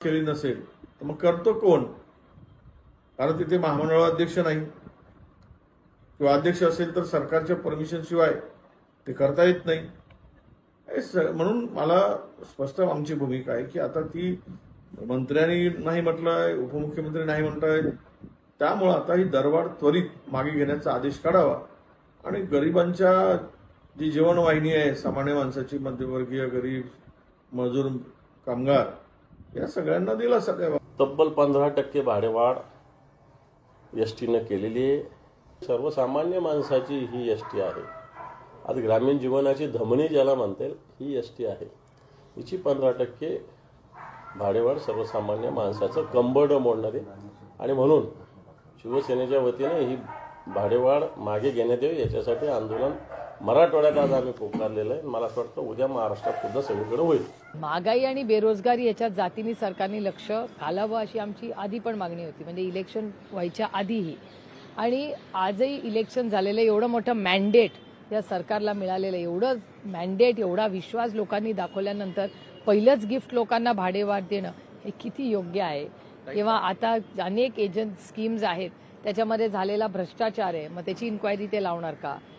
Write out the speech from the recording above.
केली नसेल तर मग करतो कोण? कारण तिथे महामंडळ अध्यक्ष नाही. किंवा अध्यक्ष असेल तर सरकारच्या परमिशन शिवाय ते करता येत नाही. म्हणून मला स्पष्ट आमची भूमिका आहे की आता ती मंत्र्यांनी नाही म्हटलंय उपमुख्यमंत्री नाही म्हणताय त्यामुळं आता ही दरवाढ त्वरित मागे घेण्याचा आदेश काढावा. आणि गरिबांच्या जी जीवनवाहिनी आहे सामान्य माणसाची मध्यमवर्गीय गरीब मजूर कामगार या सगळ्यांना दिलासा द्यावा तब्बल पंधरा टक्के भाडेवाढ एस टीनं केलेली आहे. सर्वसामान्य माणसाची ही एस टी आहे. आज ग्रामीण जीवनाची धमनी ज्याला म्हणता येईल ही एस टी आहे. हिची पंधरा टक्के भाडेवाढ सर्वसामान्य माणसाचं कंबरडं मोडणारी आणि म्हणून शिवसेनेच्या वतीने ही भाडेवाढ मागे घेण्यात यावी याच्यासाठी आंदोलन मराठवाड्यात आज आम्ही पुकारलेलं आहे. मला असं वाटतं उद्या महाराष्ट्रात सुद्धा सगळीकडे होईल. महागाई आणि बेरोजगारी याच्या जातीने सरकारने लक्ष घालावं अशी आमची आधी पण मागणी होती. म्हणजे इलेक्शन व्हायच्या आधीही. आणि आजही इलेक्शन झालेलं एवढं मोठं मॅन्डेट या सरकारला मिळालेलं आहे. एवढं मॅन्डेट एवढा विश्वास लोकांनी दाखवल्यानंतर पहिलंच गिफ्ट लोकांना भाडेवाढ देणं हे किती योग्य आहे? किंवा आता अनेक एजंट स्कीम्स आहेत. त्याच्यामध्ये झालेला भ्रष्टाचार आहे. मग त्याची इन्क्वायरी ते लावणार का?